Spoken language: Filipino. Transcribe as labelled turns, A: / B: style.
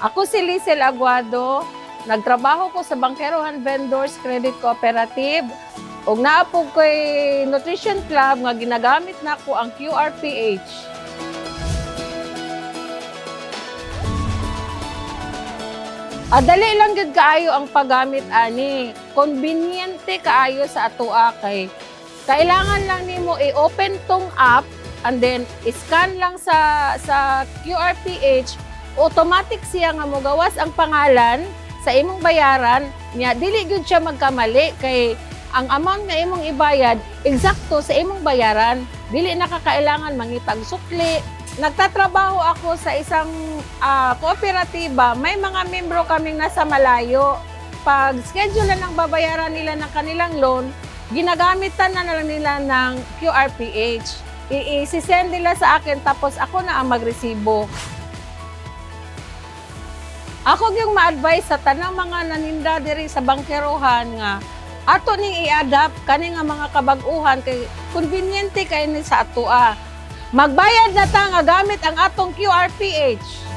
A: Ako si Lizel Aguado. Nagtrabaho ko sa Bangkerohan Vendors Credit Cooperative. Og naapog ko'y Nutrition Club nga ginagamit na ko ang QRPH. Adali lang gid kaayo ang paggamit ani. Konbinyente kaayo sa atoa kay kailangan lang nimo i-open tong app and then scan lang sa sa QRPH automatic siya nga mogawas ang pangalan sa imong bayaran niya. Dili gyud siya magkamali kay ang amount nga imong ibayad eksakto sa imong bayaran. Dili na kakailangan mangitag sukli. Nagtatrabaho ako sa isang ah, kooperatiba. May mga membro kaming nasa malayo. Pag schedule na ng babayaran nila ng kanilang loan ginagamitan na lang nila ng QRPH i-send nila sa akin tapos ako na ang magresibo ako yung ma-advise sa tanang mga naninda diri sa bangkerohan nga ato ning i-adapt kani nga mga kabag-uhan kay conveniente kay ni sa atoa. Magbayad na ta nga gamit ang atong QRPH.